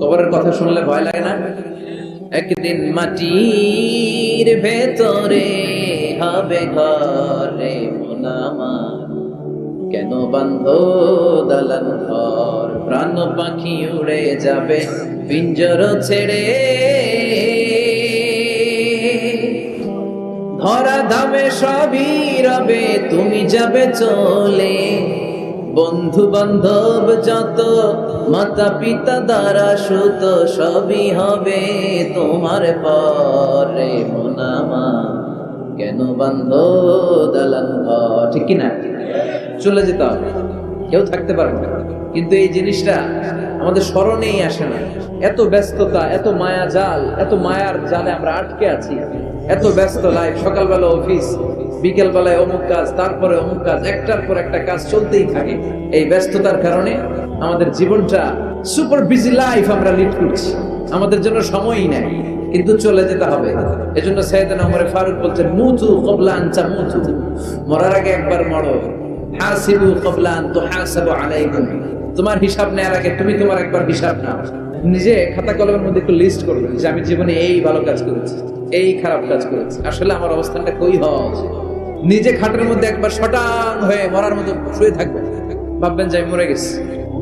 কবরের কথা শুনলে ভয় লাগে না? একদিন মাটির ভেতরে হবে ঘরে কেন বান্ধ দালান ঘর? প্রাণ পাখি উড়ে যাবে, পিঞ্জর ছেড়ে। ধরা ধামে সবই রবে, তুমি যাবে চলে। বন্ধু বান্ধব যত মাতা পিতা দ্বারা সুত সবই হবে তোমার পরে মোনামা কেন বান্ধ দালান ঠিক কিনা? চলে যেতে হবে। কেউ থাকতে পারবে না। কিন্তু এই জিনিসটা আমাদের স্মরণেই আসে না। এত ব্যস্ততা, এত মায়া জাল, এত মায়ার জালে আমরা আটকে আছি। এত ব্যস্ত লাইফ সকালবেলা অফিস বিকেল বেলায় অমুক কাজ, তারপরে অমুক কাজ, একটার পর একটা কাজ চলতেই থাকে। এই ব্যস্ততার কারণে আমাদের জীবনটা সুপার বিজি লাইফ আমরা লিড করছি। আমাদের জন্য সময়ই নেই, কিন্তু চলে যেতে হবে। এজন্য সৈয়দনা ওমর ফারুক বলছেন, মুতু কবলা আনচা মুতু মরার আগে একবার মরো। হাসিবু কবলা আন তুহাসাবু আলাইকুম। তোমার হিসাব নেওয়ার আগে তুমি তোমার একবার হিসাব নাও। নিজে খাতা কলমের মধ্যে একটু লিস্ট করবেন যে আমি জীবনে এই ভালো কাজ করেছি, এই খারাপ কাজ করেছি। আসলে আমার অবস্থানটা কই হওয়া উচিত? নিজে খাটের মধ্যে একবার শটান হয়ে মরার মতো শুয়ে থাকবেন। ভাববেন যে আমি মরে গেছি।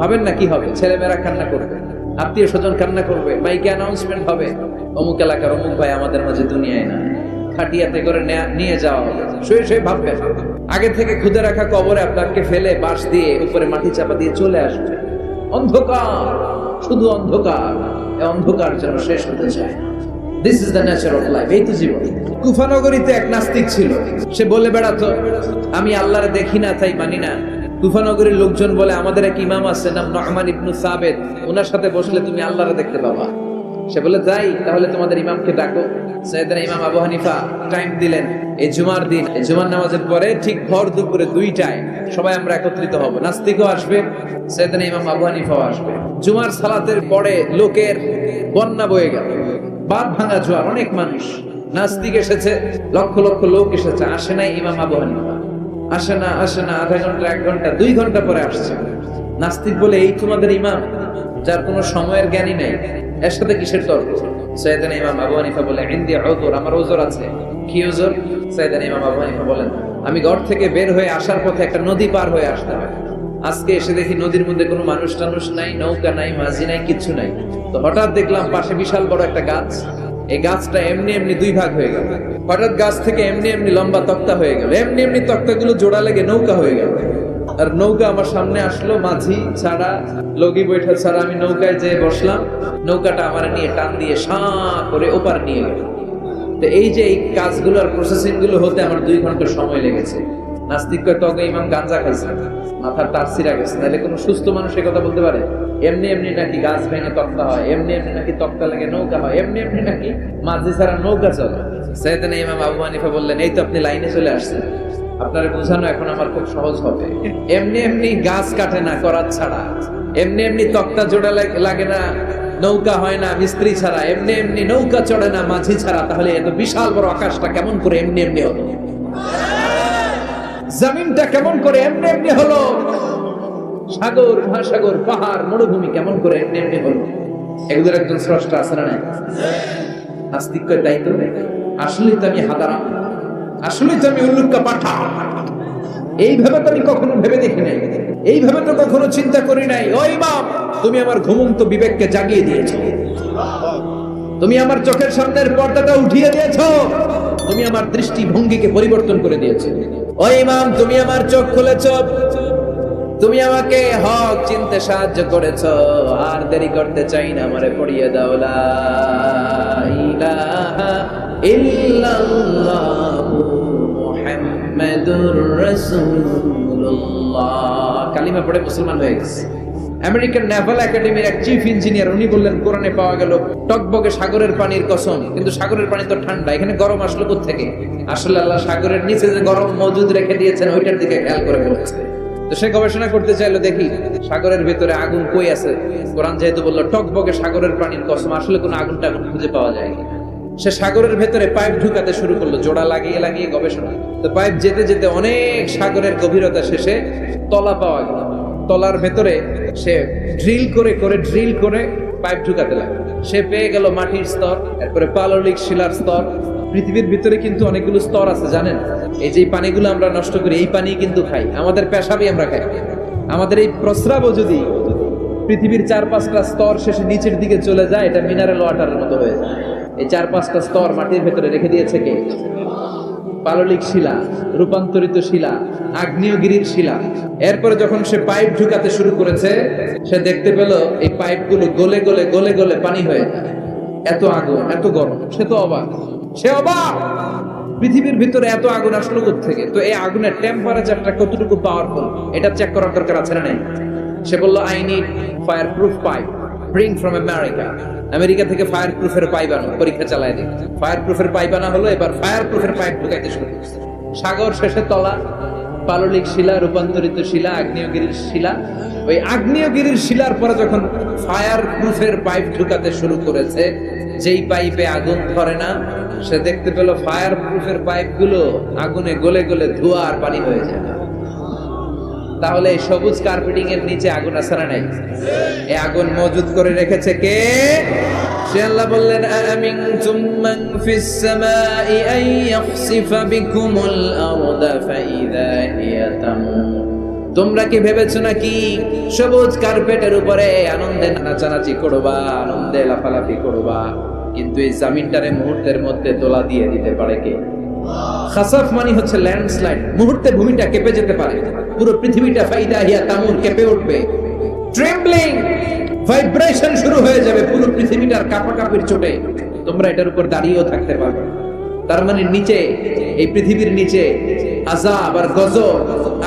ভাবেন না কি হবে? ছেলেমেয়েরা কান্না করবে, আত্মীয় স্বজন কান্না করবে, মাইকে অ্যানাউন্সমেন্ট হবে। অমুক এলাকার অমুক ভাই আমাদের মাঝে দুনিয়ায় না খাটিয়াতে করে নিয়ে যাওয়া হবে শুয়ে শুয়ে ভাববে আগে থেকে খুদে রাখা কবরে আপনাকে ফেলে বাঁশ দিয়ে উপরে মাটি চাপা দিয়ে চলে আসবে অন্ধকার, শুধু অন্ধকার অন্ধকার যেন শেষ হতে চায় this is the nature of life এই তো জীবন। কুফানগরীতে এক নাস্তিক ছিল। সে বলে, বেড়াতো, আমি আল্লাহরে দেখি না, তাই মানি না। লোকজন বলে, আমাদের এক ইমাম আছে, নাম নহমান ইবনু সাবেদ ওনার সাথে বসলে তুমি আল্লাহরে দেখতে পাবা। সে বলে, যাই, তাহলে তোমাদের ইমামকে ডাকো। সৈয়দনা ইমাম আবু হানিফা টাইম দিলেন। এই জুমার দিন, এই জুমার নামাজের পরে ঠিক ভর দুপুরে দুইটায় সবাই আমরা একত্রিত হব। নাস্তিকও আসবে, সৈয়দনা ইমাম আবু হানিফাও আসবে। জুমার সালাতের পরে লোকের বন্যা বয়ে গেল। বাদ ভাঙা জোয়ার, অনেক মানুষ। নাস্তিক এসেছে, লক্ষ লক্ষ লোক এসেছে। আসে নাই ইমাম আবু হানিফা। আসে না আসে না, আধা ঘণ্টা, এক ঘণ্টা, দুই ঘণ্টা পরে আসছে। নাস্তিক বলে, এই তোমাদের ইমাম যার কোনো সময়ের জ্ঞানই নেই। এর সাথে কিসের তর্ক? সৈয়দান ইমাম আবু হানিফা বলে, ইন্দি ওজোর আমার ওজোর আছে। কি ওজোর সৈয়দান ইমাম আবু হানিফা বলেন, আমি ঘর থেকে বের হয়ে আসার পথে একটা নদী পার হয়ে আসতে হয় আজকে এসে দেখি নদীর মধ্যে কোনো মানুষ টানুষ নাই, নৌকা নাই, মাঝি নাই কিছু নাই। তো হঠাৎ দেখলাম পাশে বিশাল বড় একটা গাছ। এই গাছটা এমনি এমনি দুই ভাগ হয়ে গেল। হঠাৎ গাছ থেকে এমনি এমনি লম্বা তক্তা হয়ে গেল। এমনি এমনি তক্তাগুলো জোড়া লেগে নৌকা হয়ে গেল। আর নৌকা আমার সামনে আসলো, মাঝি, ছাড়া, লগি বৈঠা ছাড়া আমি নৌকায় যেয়ে বসলাম। নৌকাটা আমার নিয়ে টান দিয়ে সা করে ওপার নিয়ে গেল। তো এই যে এই কাজগুলো আর প্রসেসিংগুলো হতে আমার দুই ঘণ্টা সময় লেগেছে। নাস্তিক ইমাম খাইছে। মাথার তার সিরা গেছে। নাহলে কোনো সুস্থ মানুষ কথা বলতে পারে? এমনি এমনি নাকি গাছ ভেঙে তক্তা হয়, এমনি এমনি নাকি তক্তা লেগে নৌকা হয়, এমনি এমনি নাকি মাঝি ছাড়া নৌকা চলে। সৈয়দনা ইমাম আবু হানিফা বললেন, এই তো আপনি লাইনে চলে আসছেন। আপনারা বোঝানো এখন আমার খুব সহজ হবে। এমনি এমনি গাছ কাটে না করার ছাড়া। এমনি এমনি তক্তা জোড়া লাগে না, নৌকা হয় না, মিস্ত্রি ছাড়া। এমনি এমনি নৌকা চড়ে না, মাঝি ছাড়া। তাহলে এত বিশাল বড় আকাশটা কেমন করে এমনি এমনি হলো? জমিনটা কেমন করে এমনি এমনি হলো? সাগর, মহাসাগর, পাহাড়, মরুভূমি কেমন করে এমনি এমনি হলো? এগুলোর একজন স্রষ্টা আছে না নাস্তিক তাই তো? আসলেই তো আমি হাদারাম আসলেই তো আমি উল্লুক্কা পাঠা। এইভাবে তো আমি কখনো ভেবে দেখি নাই। এইভাবে তো কখনো চিন্তা করি নাই। ওই বাপ, তুমি আমার ঘুমন্ত বিবেককে জাগিয়ে দিয়েছ। তুমি আমার চোখের সামনের পর্দাটা উঠিয়ে দিয়েছ। তুমি আমার দৃষ্টিভঙ্গিকে পরিবর্তন করে দিয়েছ। ওই ইমাম তুমি আমার চোখ খুলেছ। তুমি আমাকে হক চিনতে সাহায্য করেছ। আর দেরি করতে চাই না, আমারে পড়িয়ে দাও। লা ইলাহা ইল্লাল্লাহু। কালিমা পড়ে মুসলমান হয়ে গেছে। আমেরিকান নেভাল একাডেমির এক চিফ ইঞ্জিনিয়ার উনি বললেন, কোরআনে পাওয়া গেল টকবগে সাগরের পানির কসম। কিন্তু সাগরের পানি তো ঠান্ডা, এখানে গরম আসলো থেকে আসলে আল্লাহ সাগরের নিচে যে গরম মজুদ রেখে দিয়েছেন, ওইটার দিকে খেয়াল করে বলেছে। তো সে গবেষণা করতে চাইলো, দেখি, সাগরের ভেতরে আগুন কই আছে? কোরআন যেহেতু বলল, টকবগে সাগরের পানির কসম, আসলে কোনো আগুন টাগুন খুঁজে পাওয়া যায়। সে সাগরের ভেতরে পাইপ ঢুকাতে শুরু করল, জোড়া লাগিয়ে লাগিয়ে গবেষণা। তো পাইপ যেতে যেতে অনেক সাগরের গভীরতা শেষে তলা পাওয়া গেল। তলার ভেতরে সে ড্রিল করে করে ড্রিল করে পাইপ ঢুকাতে লাগে সে পেয়ে গেল মাটির স্তর, এরপরে পাললিক শিলার স্তর। পৃথিবীর ভিতরে কিন্তু অনেকগুলো স্তর আছে, জানেন? এই যে পানিগুলো আমরা নষ্ট করি, এই পানি কিন্তু খাই। আমাদের পেশাবই আমরা খাই। আমাদের এই প্রস্রাবও যদি পৃথিবীর চার পাঁচটা স্তর শেষে নিচের দিকে চলে যায়, এটা মিনারেল ওয়াটারের মতো হয়ে যায়। এই চার পাঁচটা স্তর মাটির ভেতরে রেখে দিয়েছে কে? পাললিক শিলা, রূপান্তরিত শিলা, আগ্নেয়গিরির শিলা। এরপরে যখন সে পাইপ ঢুকাতে শুরু করেছে, সে দেখতে পেল এই পাইপগুলো গলে গলে গলে গলে পানি হয়ে এত আগুন, এত গরম, সে তো অবাক। সে অবাক! পৃথিবীর ভিতরে এত আগুন আসলো থেকে তো এই আগুনের টেম্পারেচারটা কতটুকু পাওয়ারফুল এটা চেক করার দরকার আছে না নাই? সে বলল I need fire proof pipe bring from America America থেকে ফায়ার প্রুফের পাইপ আনো, পরীক্ষা চালায় দিই ফায়ার প্রুফের পাইপ আনা হলো, এবার ফায়ার প্রুফের পাইপ ঢুকাইতে শুরু সাগর, শেষে তলা, পাললিক শিলা, রূপান্তরিত শিলা, আগ্নেয়গিরির শিলা। ওই আগ্নেয়গিরির শিলার পরে যখন ফায়ার প্রুফের পাইপ ঢুকাতে শুরু করেছে, যেই পাইপে আগুন ধরে না, সে দেখতে পেল ফায়ার প্রুফের পাইপগুলো আগুনে গলে গলে ধোঁয়া আর পানি হয়ে যায়। তাহলে সবুজ কার্পেটিং এর নিচে আগুন না নাই? এই আগুন মজুদ করে রেখেছে কে? সে আল্লাহ বললেন, আমিনতুম মান ফিস সামাই ইয়াখসিফা বিকুমুল আরদা ফাইদা হিয়া তামুর তোমরা কি ভেবেছো নাকি সবুজ কার্পেটের উপরে আনন্দে নাচানাচি করবা, আনন্দে লাফালাফি করবা, কিন্তু এই জামিনটারে মুহূর্তের মধ্যে দোলা দিয়ে দিতে পারে কে? খাসাফ মানে হচ্ছে ল্যান্ডস্লাইড। মুহূর্তে ভূমিটা কেঁপে যেতে পারে। পুরো পৃথিবীটা ফাইদা হিয়া তামুর কেঁপে উঠবে। ট্রেম্বলিং ভাইব্রেশন শুরু হয়ে যাবে পুরো পৃথিবীটার কাঁপাকাপির চোটে। তোমরা এটার উপর দাঁড়িয়েও থাকতে পারবে। তার মানে নিচে, এই পৃথিবীর নিচে আজাব আর গজব,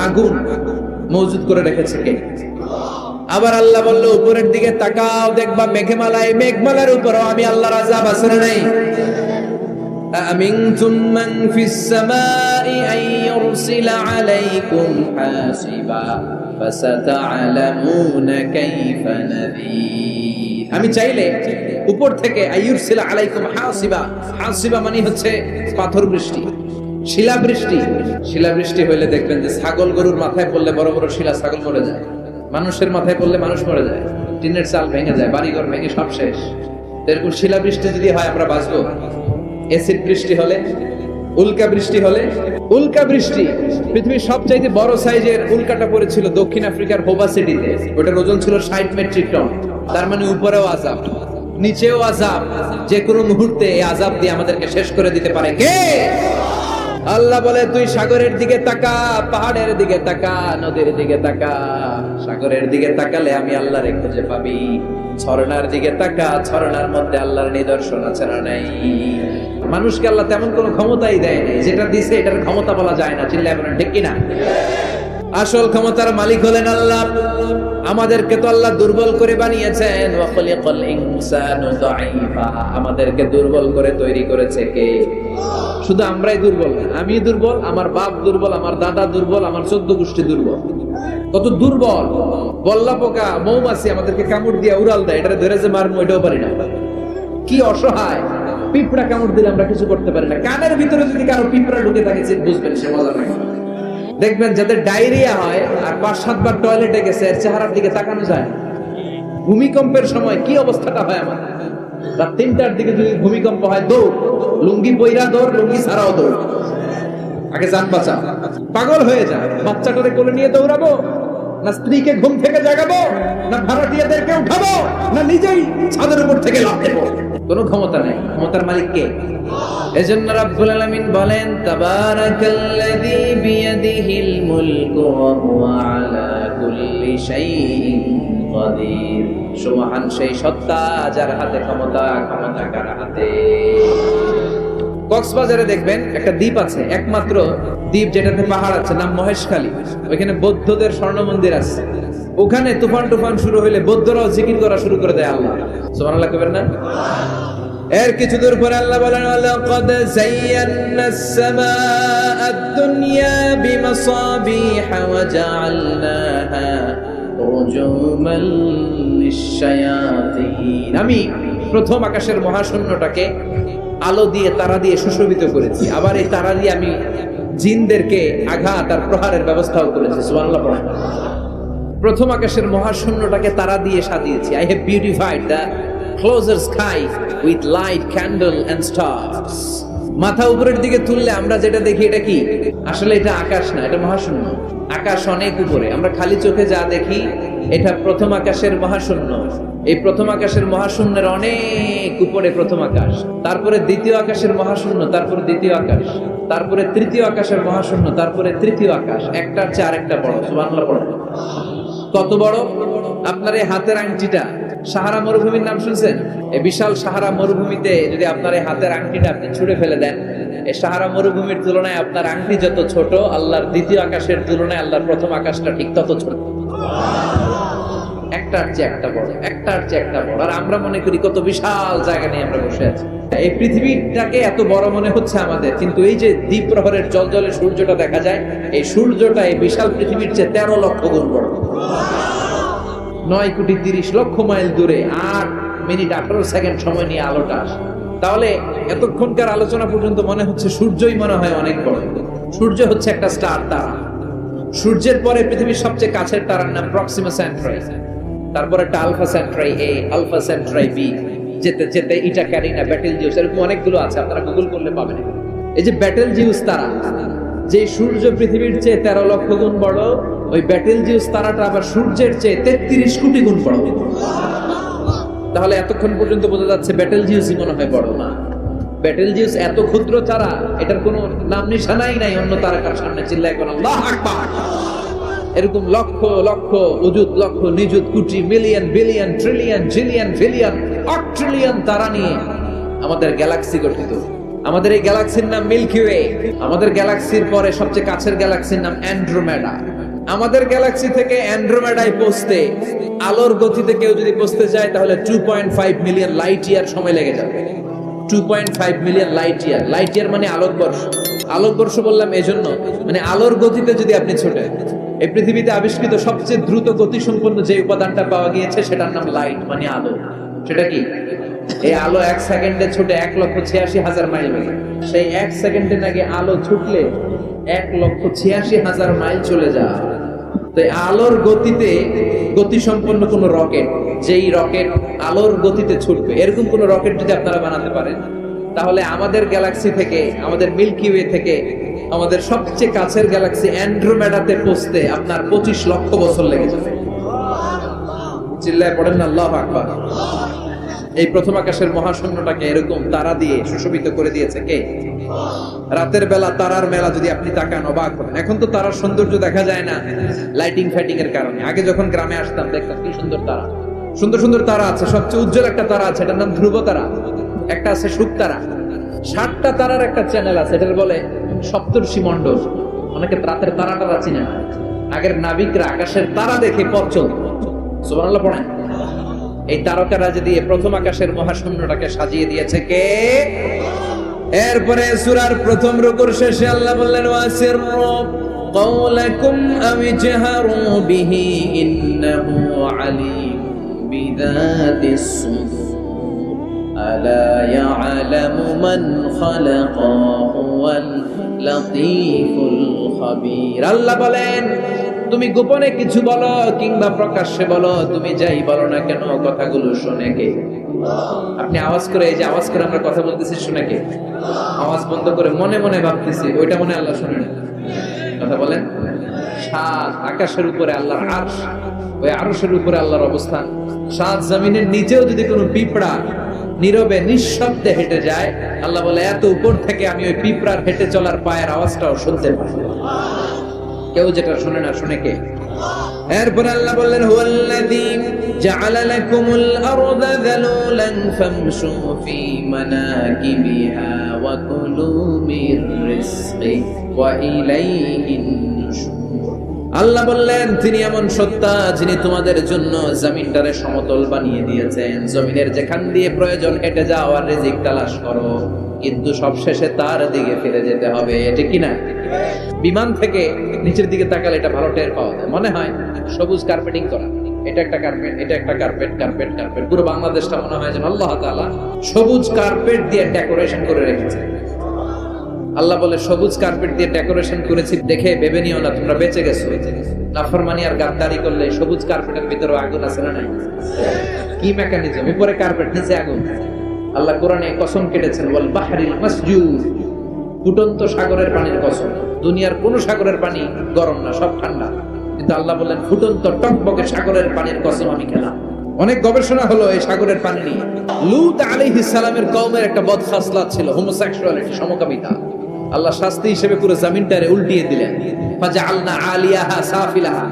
আগুন মজুদ করে রেখেছে কে? আবার আল্লাহ বলল, উপরের দিকে তাকাও, দেখবা মেঘমালায়, মেঘমালার উপরও আমি আল্লাহর আজাব না নাই? أأمنتم من في السماء أن يرسل عليكم حاسبا فستعلمون كيف نذير আমি চাইলে উপর থেকে আইয়ুরসিলা আলাইকুম হাসিবা হাসিবা মানে হচ্ছে পাথর বৃষ্টি শিলা বৃষ্টি শিলা বৃষ্টি হইলে দেখবেন যে ছাগল গরুর মাথায় পড়লে বড় বড় শিলা ছাগল মরে যায় মানুষের মাথায় পড়লে মানুষ মরে যায় টিনের চাল ভেঙে যায় বাড়িঘর ভেঙে সব শেষ তো এরকম শিলা বৃষ্টি যদি হয় আমরা বাঁচবো এসিড বৃষ্টি হলে, উল্কা বৃষ্টি হলে, উল্কা বৃষ্টি পৃথিবীর সবচাইতে বড় সাইজের উল্কাটা পড়েছিল দক্ষিণ আফ্রিকার হোবা সিটিতে ওটার ওজন ছিল ষাট মেট্রিক টন। তার মানে উপরেও আজাব, নিচেও আজাব। যে কোনো মুহূর্তে এই আজাব দিয়ে আমাদেরকে শেষ করে দিতে পারে। কে? আল্লাহ বলে, তুই সাগরের দিকে তাকা, পাহাড়ের দিকে তাকা, নদীর দিকে তাকা। সাগরের দিকে তাকালে আমি আল্লাহর খুঁজে পাবি। ঝর্ণার দিকে তাকা, ঝর্ণার মধ্যে আল্লাহর নিদর্শন আছে না নাই? মানুষকে আল্লাহ তেমন কোনো ক্ষমতাই দেয় নাই। যেটা দিছে, এটার ক্ষমতা বলা যায় না। চিল্লায় বলেন, ঠিক কিনা? আসল ক্ষমতার মালিক হলেন আল্লাহ। আমাদেরকে তো আল্লাহ দুর্বল করে বানিয়েছেন। আমাদেরকে দুর্বল করে তৈরি করেছে কে? শুধু আমরাই দুর্বল আমি দুর্বল, আমার বাপ দুর্বল, আমার দাদা দুর্বল, আমার চোদ্দ গোষ্ঠী দুর্বল। কত দুর্বল। বল্লা পোকা, মৌমাছি আমাদেরকে কামড় দিয়ে উড়াল দেয়। এটা ধরে যে মারবো এটাও পারি না। কি অসহায়। পিঁপড়া কামড় দিলে আমরা কিছু করতে পারি না। কানের ভিতরে যদি কারও পিঁপড়া ঢুকে থাকে, সে বুঝবেন, সে মজা নাই দেখবেন, যাদের ডায়রিয়া হয় আর পাঁচ, সাতবার টয়লেটে গেছে চেহারার দিকে তাকানো যায় ভূমিকম্পের সময় কি অবস্থাটা হয় আমার? রাত তিনটার দিকে যদি ভূমিকম্প হয়, দৌড়। লুঙ্গি বইরা দৌড়, লুঙ্গি ছাড়াও দৌড়। আগে যান বাঁচা পাগল হয়ে যায় বাচ্চাটারে কোলে নিয়ে দৌড়াবো। না স্ত্রীকে ঘুম থেকে জাগাবো, না ভাড়াটিয়াদেরকে উঠাবো, না নিজেই ছাদের উপর থেকে লাভ দেবো। কোনো ক্ষমতা নেই। ক্ষমতার মালিক কে? এজন্য রাব্বুল আলামিন বলেন, তাবারাকাল্লাযী বিয়াদিহিল মুলকু ওয়া হুয়া আলা কুল্লি শাইইন সুবহান সেই সত্তা যার হাতে ক্ষমতা ক্ষমতা কার হাতে। কক্সবাজারে দেখবেন একটা দ্বীপ আছে, একমাত্র দ্বীপ যেটাতে পাহাড় আছে, নাম মহেশখালী। ওইখানে বৌদ্ধদের স্বর্ণ মন্দির আছে। ওখানে তুফান টুফান শুরু হইলে বৌদ্ধরাও জিকির করা শুরু করে দেয় আল্লাহ। সোমান আল্লাহ কবেন না? এর কিছু দূর পরে আল্লাহ বলেন লাকাদ যায়্যানা সামাআ আদ-দুনিয়া বিমাসাবিহ ওয়া জাআলনাহা রুজুমাল লিশ-শায়াতিন. আমি প্রথম আকাশের মহাশূন্যটাকে আলো দিয়ে তারা দিয়ে সুশোভিত করেছি। আবার এই তারা দিয়ে আমি জিনদেরকে আঘাত আর প্রহারের ব্যবস্থাও করেছি প্রথম আকাশের মহাশূন্যটাকে তারা দিয়ে সাজিয়েছি। I have beautified the closer sky with light candle and stars মাথা উপরের দিকে তুললে আমরা যেটা দেখি, এটা কি? আসলে এটা আকাশ না, এটা মহাশূন্য। আকাশ অনেক উপরে। আমরা খালি চোখে যা দেখি এটা প্রথম আকাশের মহাশূন্য। এই প্রথম আকাশের মহাশূন্যের অনেক উপরে প্রথম আকাশ। তারপরে দ্বিতীয় আকাশের মহাশূন্য, তারপরে দ্বিতীয় আকাশ। তারপরে তৃতীয় আকাশের মহাশূন্য, তারপরে তৃতীয় আকাশ। একটার চেয়ে আরেকটা বড়, সুবহানাল্লাহ পড়ো। কত বড়? আপনার এই হাতের আংটিটা, সাহারা মরুভূমির নাম শুনছেন? এই বিশাল সাহারা মরুভূমিতে যদি আপনার এই হাতের আংটিটা আপনি ছুড়ে ফেলে দেন, এই সাহারা মরুভূমির তুলনায় আপনার আংটি যত ছোট, আল্লাহর দ্বিতীয় আকাশের তুলনায় আল্লাহর প্রথম আকাশটা ঠিক তত ছোট। একটার চেয়ে একটা বড়, একটার চেয়ে একটা বড়। আর আমরা মনে করি কত বিশাল জায়গা নিয়ে আমরা বসে আছি। এই পৃথিবীটাকে এত বড় মনে হচ্ছে আমাদের, কিন্তু এই যে দ্বীপ প্রহরের সূর্যটা দেখা যায়, এই সূর্যটা এই বিশাল পৃথিবীর চেয়ে তেরো লক্ষ গুণ বড়। নয় কোটি তিরিশ লক্ষ মাইল দূরে আট মিনিট আঠারো সেকেন্ড সময় নিয়ে আলোটা আসে। তাহলে এতক্ষণকার আলোচনা পর্যন্ত মনে হচ্ছে সূর্যই মনে হয় অনেক বড়। সূর্য হচ্ছে একটা স্টার তারা। সূর্যের পরে পৃথিবীর সবচেয়ে কাছের তারার নাম প্রক্সিমা সেন্ট্রাই তারপরে একটা Alpha Centauri A Alpha Centauri B যেতে যেতে ইটা ক্যারিনা ব্যাটেল জিউস এরকম অনেকগুলো আছে, আপনারা গুগল করলে পাবেন। এই যে ব্যাটেল জিউস তারা, যে সূর্য পৃথিবীর চেয়ে তেরো লক্ষ গুণ বড়, ওই ব্যাটেল জিউস তারাটা আবার সূর্যের চেয়ে তেত্রিশ কোটি গুণ বড়। তাহলে এতক্ষণ পর্যন্ত বোঝা যাচ্ছে ব্যাটেল জিউসই মনে হয় বড়। না এত ক্ষুদ্র তারা এটার নাম নিশানাই নাই, অন্য তারকার সামনে চিল্লায় কোন এরকম lakh lakh lakh million, billion, trillion, zillion fillion তারা নিয়ে আমাদের গ্যালাক্সি গঠিত। আমাদের এই গ্যালাক্সির নাম মিল্কি ওয়ে। আমাদের গ্যালাক্সির পরে সবচেয়ে কাছের গ্যালাক্সির নাম অ্যান্ড্রোমেডা। আমাদের গ্যালাক্সি থেকে অ্যান্ড্রোমেডায় পৌঁছতে, আলোর গতিতে কেউ যদি পৌঁছতে যায় তাহলে two point five million light year সময় লেগে যাবে। Two point five million light year light year মানে আলোকবর্ষ আলোকবর্ষ বললাম এজন্য মানে আলোর গতিতে যদি আপনি ছোটেন, এই পৃথিবীতে আবিষ্কৃত সবচেয়ে দ্রুত গতি সম্পন্ন যে উপাদানটা পাওয়া গিয়েছে, সেটার নাম লাইট মানে আলো। সেটা কি? এই আলো এক সেকেন্ডে ছুটে এক লক্ষ ছিয়াশি হাজার মাইল বেগে। সেই এক সেকেন্ডে নাকি আলো ছুটলে এক লক্ষ ছিয়াশি হাজার মাইল চলে যায়। তো আলোর গতিতে গতি সম্পন্ন কোন রকেট, যেই রকেট আলোর গতিতে ছুটবে, এরকম কোন রকেট যদি আপনারা বানাতে পারেন, তাহলে আমাদের গ্যালাক্সি থেকে, আমাদের মিল্কি ওয়ে থেকে, আমাদের সবচেয়ে কাছের গ্যালাক্সি অ্যান্ড্রোমেডাতে পৌঁছতে আপনার পঁচিশ লক্ষ বছর লেগে যাবে। চিল্লায় পড়েন আল্লাহ আকবার। এই প্রথম আকাশের মহাশূন্যটাকে এরকম তারা দিয়ে সুশোভিত করে দিয়েছে কে? রাতের বেলা তারার মেলা যদি আপনি তাকান অবাক হবেন। এখন তো তারার সৌন্দর্য দেখা যায় না লাইটিং ফাইটিং এর কারণে। আগে যখন গ্রামে আসতাম, দেখতাম কি সুন্দর তারা। সুন্দর সুন্দর তারা আছে। সবচেয়ে উজ্জ্বল একটা তারা আছে। এটার নাম ধ্রুব তারা। একটা আছে সুখ তারা। ষাটটা তারার একটা চ্যানেল আছে। এটার বলে সপ্তর্ষি মণ্ডল। অনেকে রাতের তারা টারা চিনে না। আগের নাবিকরা আকাশের তারা দেখে পথ চলত। সুবহানাল্লাহ, পড়েন? এই তারকারা যদি এই প্রথম আকাশের মহাশূন্যটাকে সাজিয়ে দিয়েছে কে এরপরে সূরার প্রথম রুকুর শেষে আল্লাহ বললেন ওয়াসির قولكم أو اجهروا به إنه عليم بذات الصدور ألا يعلم من خلق هو اللطيف الخبير আল্লাহ বলেন তুমি গোপনে কিছু বলো কিংবা প্রকাশ্যে বলো, তুমি যাই বলো না কেন, কথাগুলো শুনে কে? আপনি আওয়াজ করে, এই যে আওয়াজ করে আমরা কথা বলতেছি, শুনে কে? আওয়াজ বন্ধ করে মনে মনে ভাবতেছি, ওইটা মনে আল্লাহ শুনে না। কথা বলেন? সাত, আকাশের উপরে আল্লাহর আরশ। ওই আরশের উপরে আল্লাহর অবস্থান। সাত, জমিনের নিচেও যদি কোনো পিঁপড়া নীরবে, নিঃশব্দে হেঁটে যায়, আল্লাহ বলে, এত উপর থেকে আমি ওই পিঁপড়ার হেঁটে চলার পায়ের আওয়াজটাও শুনতে পাই। কেউ যেটা শুনে না, শুনে কে? এরপর আল্লাহ বললেন, হুয়াল্লাযী জাআলা লাকুমুল আরদা যালুলান ফামশু ফি মানাকিবিহা ওয়া কুলু মির রিজকি ওয়া ইলাইহিন আল্লাহ বললেন, তিনি এমন সত্তা যিনি তোমাদের জন্য জমিনটারে সমতল বানিয়ে দিয়েছেন। জমিনের যেখান দিয়ে প্রয়োজন হেঁটে যাও আর রিজিক তালাশ করো। কিন্তু সবশেষে তার দিকে ফিরে যেতে হবে। এটা কি না বিমান থেকে নিচের দিকে তাকালে এটা ভালো টের পাওয়া যায়। মনে হয় সবুজ কার্পেটিং করা। এটা একটা কার্পেট, এটা একটা কার্পেট কার্পেট কার্পেট। পুরো বাংলাদেশটা মনে হয় যেন আল্লাহ তাআলা সবুজ কার্পেট দিয়ে ডেকোরেশন করে রেখেছে। আল্লাহ বলে, সবুজ কার্পেট দিয়ে ডেকোরেশন করেছি, দেখে ভেবে নিও না, তোমরা বেঁচে গেছো। নাফরমানি আর গাদ্দারি করলে সবুজ কার্পেটের ভিতরে আগুন আছে না কি মেকানিজম উপরে কার্পেট, নিচে আগুন। আল্লাহ কোরআনে কসম কেটেছেন বল বাহারিল মাসজুদ ফুটন্ত সাগরের পানির কসম। দুনিয়ার কোন সাগরের পানি গরম না, সব ঠান্ডা। কিন্তু আল্লাহ বললেন, ফুটন্ত টকবকে সাগরের পানির কসম আমি খেলাম। অনেক গবেষণা হলো এই সাগরের পানি নিয়ে। লুত আলাইহিস সালামের কওমের একটা বদখাসলাত ছিল, হোমোসেক্সুয়ালিটি, সমকামিতা। আল্লাহ শাস্তি হিসেবে পুরো জমিনটারে উল্টিয়ে দিলেন। ফাজআলনা আলিয়াহা সাফিলাহা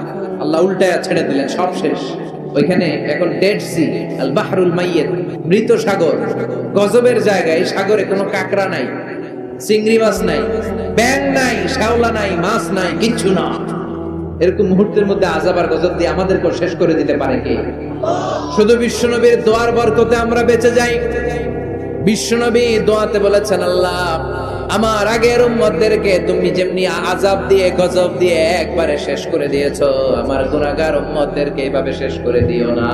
আল্লাহ উল্টায়া ছেড়ে দিলেন, সব শেষ। ওইখানে এখন ডেড সি আল বাহরুল মাইয়েত, মৃত সাগর। গজবের জায়গায় সাগরে কোনো কাকড়া নাই, চিংড়ি মাছ নাই ব্যাং নাই, শ্যাওলা নাই, মাছ নাই, কিচ্ছু না। এরকম মুহূর্তের মধ্যে আজাব আর গজব দিয়ে আমাদেরকে শেষ করে দিতে পারে কে? শুধু বিশ্বনবীর দোয়ার বরকতে আমরা বেঁচে যাই। বিশ্বনবী দোয়াতে বলেছেন, আল্লাহ আমার আগের উম্মতদেরকে তুমি যেমনি আজাব দিয়ে, গজব দিয়ে একবারে শেষ করে দিয়েছ, আমার গুণাগার উম্মতদেরকে এভাবে শেষ করে দিও না।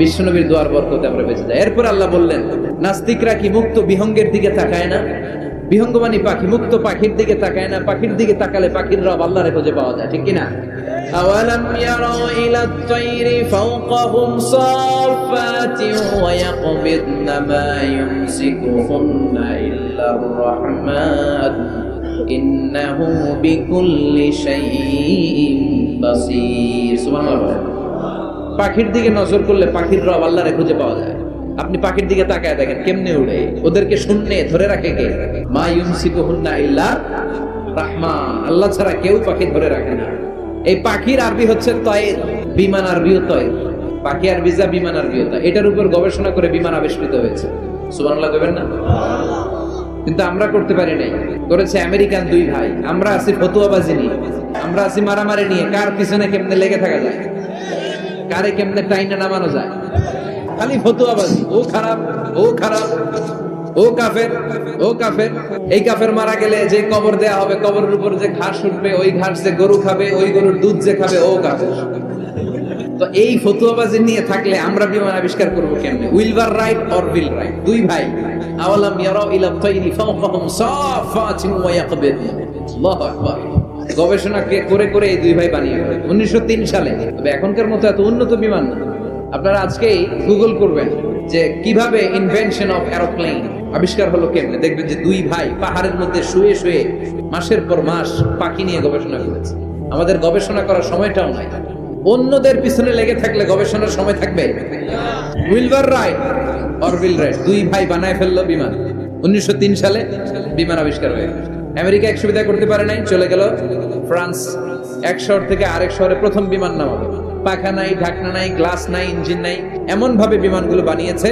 বিশ্বনবীর দোয়ার বরকতে আমরা বেঁচে যাই। এরপর আল্লাহ বললেন, নাস্তিকরা কি মুক্ত বিহঙ্গের দিকে তাকায় না? বিহঙ্গ মানে পাখি মুক্ত পাখির দিকে তাকায় না পাখির দিকে তাকালে পাখির রব আল্লাহরে খুঁজে পাওয়া যায় ঠিক কিনা أولم يروا إلى الطير فوقهم صافات ويقبضن ما يمسكهن إلا الرحمن إنه بكل شيء بصير سبحان الله পাখির দিকে নজর করলে পাখির রব আল্লাহরে খুঁজে পাওয়া যায় আপনি পাখির দিকে তাকায় দেখেন, কেমনে উড়ে? ওদেরকে শূন্যে ধরে রাখে কে? মা ইউমসিকুহুন্না ইল্লা রাহমান। আল্লাহ ছাড়া কেউ পাখি ধরে রাখে না। এই পাখির আরবি হচ্ছে তয়ের বিমান আরবিও তয়ের পাখি আরবি যা বিমান আরবিও তা এটার উপর গবেষণা করে বিমান আবিষ্কৃত হয়েছে। সুবহানাল্লাহ দেবেন না? কিন্তু আমরা করতে পারি নাই। করেছে আমেরিকান দুই ভাই। আমরা আছি ফতুয়াবাজি নিয়ে। আমরা আছি মারামারি নিয়ে। কার পিছনে কেমনে লেগে থাকা যায়? কারে কেমনে টাইনে নামানো যায়? খালি ফতুয়াবাজি। ও খারাপ ও খারাপ, ও কাফের ও কাফের। এই কাফের মারা গেলে যে কবর দেয়া হবে, কবরের উপর যে ঘাস উঠবে, ওই ঘাস যে গরু খাবে, ওই গরুর দুধ যে খাবে, ও কাফের। তো এই ফতুয়াবাজি নিয়ে থাকলে আমরা বিমান আবিষ্কার করব কেমনে? Wilbur Wright Orville Wright? দুই ভাই। আওয়ালাম ইয়ারাউ ইলা তাইরি ফাওকাহুম সাফাতিন ওয়া ইয়াকবিদ আল্লাহু আকবার। গবেষণা করে করে এই দুই ভাই বানিয়ে উনিশশো তিন সালে। তবে এখনকার মতো এত উন্নত বিমান না। আপনারা আজকেই গুগল করবেন যে কীভাবে ইনভেনশন অফ এরোপ্লেন আবিষ্কার হলো কেমনে? দেখবেন যে দুই ভাই পাহাড়ের মধ্যে শুয়ে শুয়ে মাসের পর মাস পাখি নিয়ে গবেষণা করেছে। আমাদের গবেষণা করার সময়টাও নাই। অন্যদের পিছনে লেগে থাকলে গবেষণার সময় থাকবে? উইলবার রাইট অরবিল রাইট দুই ভাই বানায় ফেলল বিমান। উনিশশো তিন সালে বিমান আবিষ্কার হয়ে। আমেরিকা এক সুবিধা করতে পারে নাই, চলে গেল ফ্রান্স। এক শহর থেকে আরেক শহরে প্রথম বিমান নামালো। পাখা নাই, ঢাকনা নাই, গ্লাস নাই, ইঞ্জিন নাই এমন ভাবে বিমানগুলো বানিয়েছে,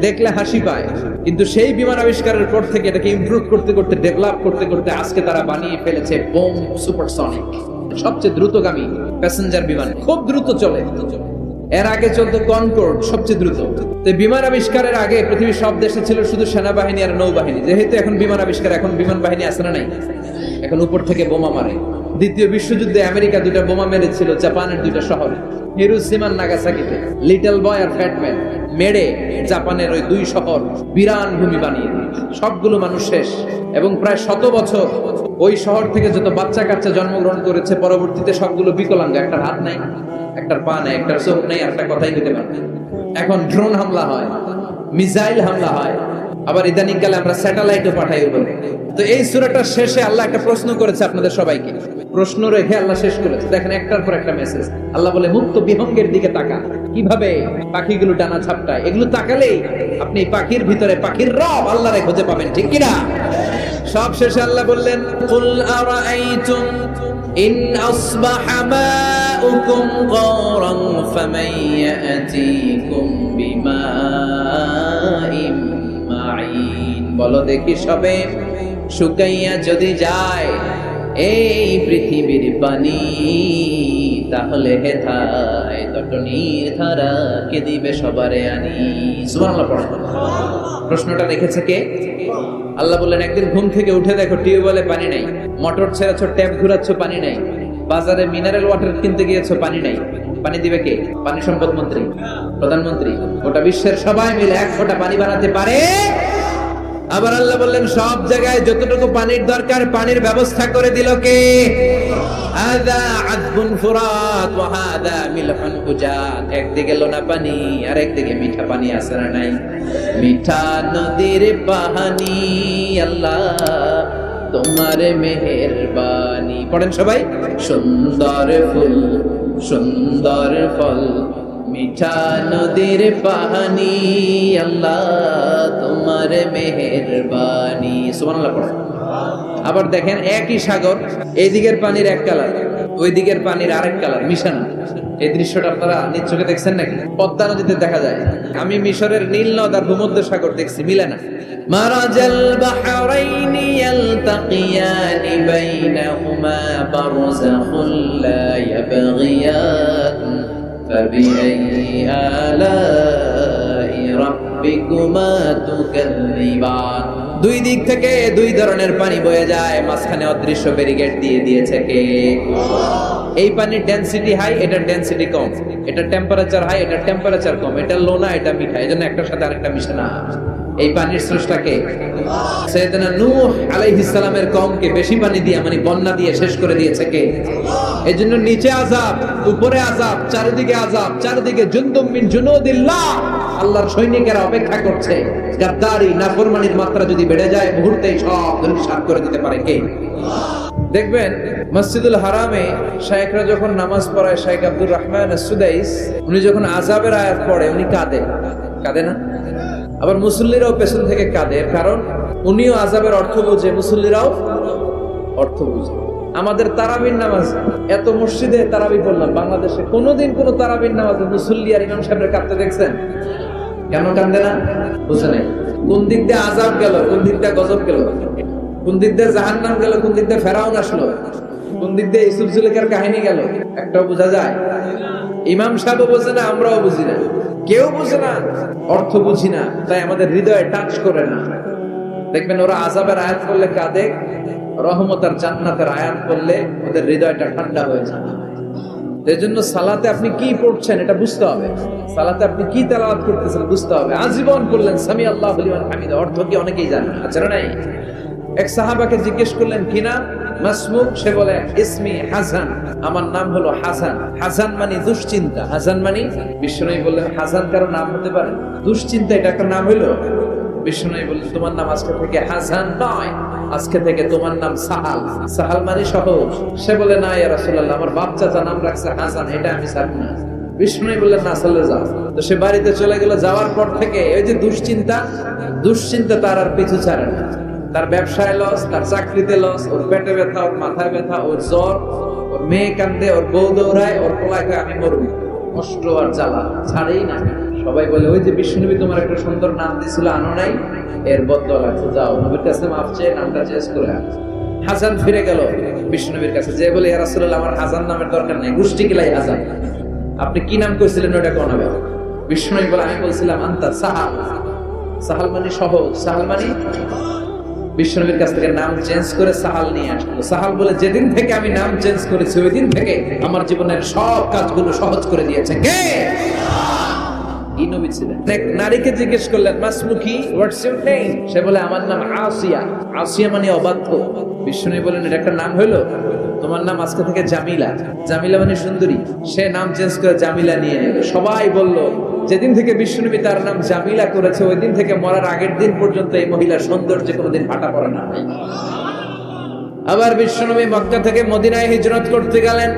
দেখলে হাসি পায়। কিন্তু সেই বিমান আবিষ্কারের পর থেকে এটাকে ইমপ্রুভ করতে করতে ডেভেলপ করতে করতে আজকে তারা বানিয়ে ফেলেছে বোম সুপারসনিক, সবচেয়ে দ্রুতগামী প্যাসেঞ্জার বিমান। খুব দ্রুত চলে। এর আগে চলতো কনকোর্ড সবচেয়ে দ্রুত। তো বিমান আবিষ্কারের আগে পৃথিবীর সব দেশে ছিল শুধু সেনাবাহিনী আর নৌবাহিনী। যেহেতু এখন বিমান আবিষ্কার, এখন বিমান বাহিনী আছে না নাই? এখন উপর থেকে বোমা মারে। দ্বিতীয় বিশ্বযুদ্ধে আমেরিকা দুইটা বোমা মেরেছিল, জাপানের দুইটা শহরে। হিরোসীমান নাগাসাকিতে লিটল বয় আর ফ্যাটম্যান মেরে জাপানের ওই দুই শহর বিরান ভূমি বানিয়ে সবগুলো মানুষ শেষ। এবং প্রায় শত বছর ওই শহর থেকে যত বাচ্চা কাচ্চা জন্মগ্রহণ করেছে, পরবর্তীতে সবগুলো বিকলাঙ্গ, একটার হাত নাই, একটার পা নাই, একটার চোখ নেই একটা কথাই নিতে পারে এখন ড্রোন হামলা হয়, মিসাইল হামলা হয়, আবার ইদানিং কালে আমরা স্যাটেলাইটও পাঠাই তো এই সূরাটার শেষে আল্লাহ একটা প্রশ্ন করেছে আপনাদের সবাইকে। প্রশ্ন রেখে আল্লাহ শেষ করেছে দেখেন একটার পর একটা মেসেজ আল্লাহ বলে, মুক্ত বিহঙ্গের দিকে তাকা কীভাবে পাখিগুলো ডানা ছাপটায় এগুলো তাকালেই আপনি পাখির ভিতরে পাখির রব আল্লাহরে খুঁজে পাবেন। ঠিক কিনা? সব শেষে আল্লাহ বললেন, কুল আরাআইতুম ইন আসবাহা মাউকুম গাওরান ফামান ইয়াতিকুম বিমাইম মাইন বলো দেখি সবে শুকাইয়া যদি যায় এই পৃথিবীর পানি, তাহলে হেথায় তটনির ধারা কে দিবে সবারে আনি? সুবহানাল্লাহ, পড়ো। প্রশ্নটা রেখেছে কে? আল্লাহ বললেন, একদিন ঘুম থেকে উঠে দেখো, টিউবওয়েলে পানি নাই। মোটর ছেড়েছ, ট্যাপ ঘুরাচ্ছ, পানি নাই। বাজারে মিনারেল ওয়াটার কিনতে গিয়েছো, পানি নাই। পানি দিবে কে? পানি সম্পদ মন্ত্রী, প্রধানমন্ত্রী। গোটা বিশ্বের সবাই মিলে এক ফোঁটা পানি বানাতে পারে? আবার আল্লাহ বললেন, সব জায়গায় যতটুকু পানির দরকার, পানির ব্যবস্থা করে দিল কে? একদিকে লোনা পানি, আর একদিকে মিঠা পানি আছে না নাই? মিঠা নদীর মেহেরবানি। পড়েন সবাই? সুন্দর ফুল, সুন্দর ফল। মিঠা নদীর পানি আল্লাহ তোমার মেহেরবানি। সুবহানাল্লাহ আবার দেখেন একই সাগর, এই দিকের পানির এক কালার, ওই দিকের পানির আরেক কালার, মিশানো। এই দৃশ্যটা আপনারা চোখে দেখছেন নাকি? পদ্মা নদীতে দেখা যায়। আমি মিশরের নীল নদ আর ভূমধ্য সাগর দেখছি, মিলে না। বাইনাহুমা বারযাখুন লা ইয়াবগিয়ান فبأي آلاء ربكما تكذبان দুই দিক থেকে দুই ধরনের পানি বয়ে যায় মাঝখানে অদৃশ্য ব্যারিকেড দিয়ে দিয়েছে কে এই পানির ডেনসিটি হাই এটার ডেনসিটি কম এটা টেম্পারেচার হাই এটা টেম্পারেচার কম এটা লোনা এটা মিঠা এই জন্য একটার সাথে আরেকটা মিশে না এই পানির স্রষ্টাকে। সৈয়দনা নূহ বেশি পানি দিয়ে মানে বন্যা দিয়ে শেষ করে দিয়েছে কে? নিচে আযাব, উপরে আযাব, চারিদিকে আযাব, চারিদিকে মিন জুনুদিল্লাহ। আল্লাহর সৈনিকেরা অপেক্ষা করছে। নাফরমানির মাত্রা যদি বেড়ে যায়, মুহূর্তেই সব ধূলিসাৎ করে দিতে পারে কে? দেখবেন, মসজিদুল হারামে শায়েখরা যখন নামাজ পড়ায় শাইখ আব্দুর রহমান সুদাইস উনি যখন আজাবের আয়াত পড়ে, উনি কাঁদে। কাঁদে না? আবার মুসল্লিরাও পেছন থেকে কাঁদে, কারণ উনিও আজাবের অর্থ বোঝে, মুসল্লিরাও অর্থ বুঝে। আমাদের তারাবির নামাজ, এত মসজিদে তারাবি পড়লাম, বাংলাদেশে কোনোদিন কোনো তারাবির নামাজে মুসল্লি আর ইমাম সাহেবের কাঁদতে দেখছেন? কেন কান্দে না? বুঝে নাই। কোন দিক দিয়ে আজাব গেল, কোন দিক দিয়ে গজব গেল? কোন দিক দিয়ে জাহান্নাম গেল, কোন দিক দিয়ে ফেরাউন আসলো? কোন দিক দিয়ে ইসুফ জুলেখার কাহিনী গেল? একটাও বোঝা যায়। ইমাম সাহেবও বোঝে না, আমরাও বুঝি না। কেউ বুঝে না, অর্থ বুঝি না, তাই আমাদের হৃদয়ে টাচ করে না। দেখবেন ওরা আজাবের আয়াত করলে কাঁদে, রহমত জান্নাতের আয়াত করলে ওদের হৃদয়টা ঠান্ডা হয়ে যায়। এই জন্য সালাতে আপনি কি পড়ছেন এটা বুঝতে হবে। সালাতে আপনি কি তেলাওয়াত করতেছেন বুঝতে হবে। আজীবন করলেন সামি আল্লাহ হামিদ। অর্থ কি অনেকেই জানেন আচ্ছা নাই? এক সাহাবাকে জিজ্ঞেস করলেন, কি নাম? মাসমুক সে বলে, ইসমি হাসান, আমার নাম হলো হাসান। হাসান মানে দুশ্চিন্তা। হাসান মানে হাসান কারও নাম হতে পারে? দুশ্চিন্তা, এটা একটা নাম হইল? বিষ্ণু বললেন তোমার নাম আজকে থেকে হাসান নয়, আজকে থেকে তোমার নাম সাহাল। সাহাল মানে সহজ। সে বলে, না, ইয়া রাসূলুল্লাহ, আমার বাপ চাচা নাম রাখছে হাসান, এটা আমি জানি না। বিষ্ণু বললেন, না, চলে যাও। তো সে বাড়িতে চলে গেল, যাওয়ার পর থেকে ওই যে দুশ্চিন্তা দুশ্চিন্তা তার আর পিছু ছাড়ে না। তার ব্যবসায় লস তার চাকরিতে লস ওর পেটে ব্যথা, ওর মাথায় ব্যথা, ওর জ্বর, ওর মেয়ে কান্দে, ওর বউ দৌড়ায়, ওর পোলাকে আমি মরবি। কষ্ট আর জ্বালা ছাড়েই না। সবাই বলে, ওই যে বিষ্ণুনবী তোমার একটা সুন্দর নাম দিছিল আনো নাই? এর বদল আছে যাও, নবীর কাছে মাফ চেয়ে নামটা চেঞ্জ করে। হাসান ফিরে গেল বিষ্ণুনবীর কাছে। যে বলে, ইয়া রাসূলুল্লাহ, আমার হাসান নামের দরকার নেই, গোষ্ঠী কিলাই হাসান? আপনি কি নাম কইছিলেন ওটা কোন হবে? বিষ্ণুনবী বলে, আমি বলছিলাম, আন্তা সাহাল। সাহাল মানে সহজ, সাহাল মানে বিশ্বনবীর কাছ থেকে নাম চেঞ্জ করে সাহাল নিয়ে আসলো। সাহাল বলে, যেদিন থেকে আমি নাম চেঞ্জ করেছি ওই দিন থেকে আমার জীবনের সব কাজগুলো সহজ করে দিয়েছে। কে? নারীকে জিজ্ঞেস করলেন সে বলে, আমার নাম আসিয়া। আসিয়া মানে অবাধ্য। বলেন একটা নাম তোমার নাম আজকে থেকে জামিলা। জামিলা মানে সুন্দরী। সে নাম চেঞ্জ করে জামিলা নিয়ে সবাই বলল যেদিন থেকে বিষ্ণুনবী তার নাম জামিলা করেছে ওই দিন থেকে মরার আগের দিন পর্যন্ত এই মহিলার সৌন্দর্য কোনোদিন ফাটা পড়ে না। আবার বিশ্বনবী মক্কা থেকে মদিনায় হিজরত করতে গেলেন।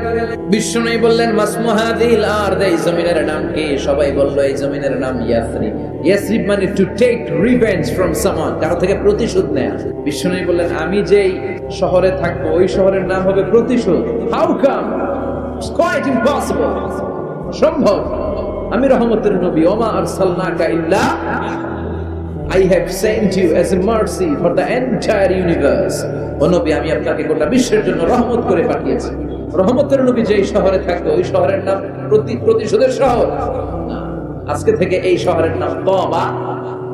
বিশ্বনবী বললেন মাসমুহাদিল আর এই জমিনের নাম কি? সবাই বলল, এই জমিনের নাম ইয়াসরিব। ইয়াসরিব মানে to take revenge from someone কারও থেকে প্রতিশোধ নেয়া। বিশ্বনবী বললেন, আমি যেই শহরে থাকব, ওই শহরের নাম হবে প্রতিশোধ। হাউ কাম কোয়াইট ইম্পসিবল সম্ভব। আমি রহমতের নবী, ওমা আরসালনাকা ইল্লা I have sent you as a mercy for the entire universe. ও নবী, আমি আপনাকে গোটা বিশ্বের জন্য রহমত করে পাঠিয়েছি। রহমতের নবী যেই শহরে থাকতো, ওই শহরের নাম প্রতি প্রতিশোধের শহর। আজকে থেকে এই শহরের নাম তবা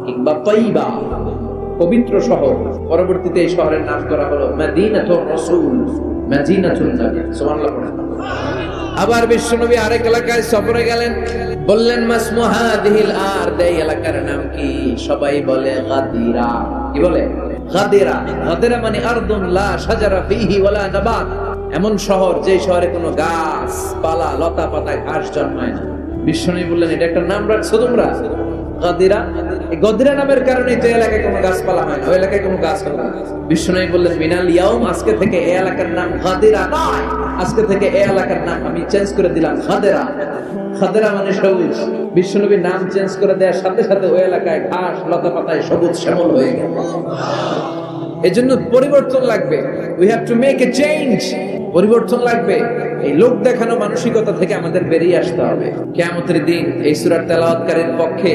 কিংবা পবিত্র শহর। পরবর্তীতে এই শহরের নাম করা হলো মাদিনাতুর রাসূল, মাদিনাতুন নবী। সুবহানাল্লাহ। আবার বিশ্বনবী আরেক এলাকায় সফরে গেলেন। বললেন, মাসমু হাদিহিল আর দেই এলাকার নাম কি? সবাই বলে, গাদিরা। কি বলে? গাদিরা। গাদিরা মানে আরদুন লা শাজারা ফিহি ওয়ালা নাবাত। এমন শহর যে শহরে কোনো গাছ, পালা, লতা পাতা ঘাস জন্মায় না। বিশ্বনবী বললেন, এটা একটা নাম রাখছো তোমরা? গাদিরা, এই গদিরা নামের কারণে এই এলাকায় কোনো গাছপালা হয় না। ওই এলাকায় কোনো গাছ বললেন ইয়াউম আজকে থেকে এই এলাকার নাম আজকে থেকে এই এলাকার নাম আমি চেঞ্জ করে দিলাম খাদেরা মানে সবুজ। নাম চেঞ্জ করে দেওয়ার সাথে সাথে ওই এলাকায় ঘাস, লতা পাতায় সবুজ শ্যামল হয়ে গেল। এজন্য পরিবর্তন লাগবে। We have to make a change পরিবর্তন লাগবে। এই লোক দেখানো মানসিকতা থেকে আমাদের বেরিয়ে আসতে হবে। কেয়ামতের দিন এই সুরার তেলাওয়াতকারীর পক্ষে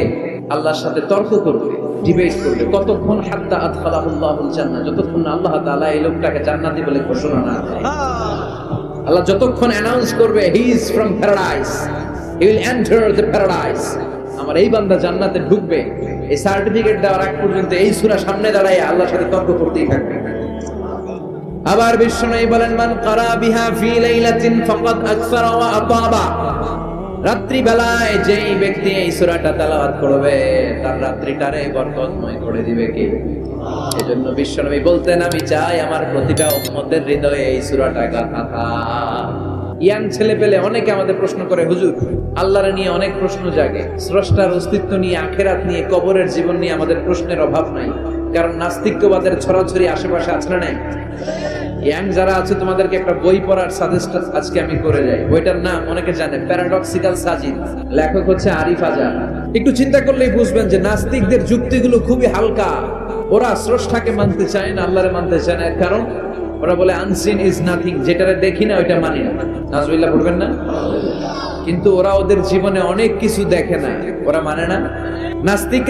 আল্লাহর সাথে তর্ক করবে ডিবেট করবে, কতক্ষণ হাত্তা আদখালাহুল্লাহুল জান্নাহ, যতক্ষণ না আল্লাহ তাআলা এই লোকটাকে জান্নাতি বলে ঘোষণা না দেয়। আল্লাহ যতক্ষণ অ্যানাউন্স করবে he is from paradise he will enter the paradise আমার এই বান্দা জান্নাতে ঢুকবে, এই সার্টিফিকেট দেওয়ার আগ পর্যন্ত এই সূরা সামনে দাঁড়ায় আল্লাহর সাথে তর্ক করতেই থাকবে। আবার বিষ্ণু বলেন, মান কারা বিহা ফি লাইলাতিন ফাকাদ আকসারা ওয়া আতাবা। রাত্রি বেলায় যেই ব্যক্তি এই সূরাটা তেলাওয়াত করবে, তার রাত্রিটারে বরকতময় করে দিবে কে? এজন্য বিশ্বনবী বলতেন, আমি চাই আমার প্রতিটা উম্মতের হৃদয়ে এই সূরাটা গাথা ইয়াং ছেলে পেলে অনেকে আমাদের প্রশ্ন করে, হুজুর, আল্লাহর নিয়ে অনেক প্রশ্ন জাগে। স্রষ্টার অস্তিত্ব নিয়ে, আখেরাত নিয়ে, কবরের জীবন নিয়ে আমাদের প্রশ্নের অভাব নাই। কারণ নাস্তিক্যবাদের ছড়াছড়ি আশেপাশে আছে না নাই? ইয়াং যারা আছে, তোমাদেরকে একটা বই পড়ার সাজেস্ট আজকে আমি করে যাই। বইটার নাম অনেকে জানে প্যারাডক্সিক্যাল লেখক হচ্ছে আরিফ একটু চিন্তা করলেই বুঝবেন যে নাস্তিকদের যুক্তিগুলো খুবই হালকা। ওরা স্রষ্টাকে মানতে চায় না, আল্লাহরে মানতে চায় না। কারণ, ওরা বলে আনসিন ইজ নাথিং যেটারে দেখি না, ওইটা মানি না। না? কিন্তু ওরা ওদের জীবনে অনেক কিছু দেখে না ওরা মানে না? নাস্তিক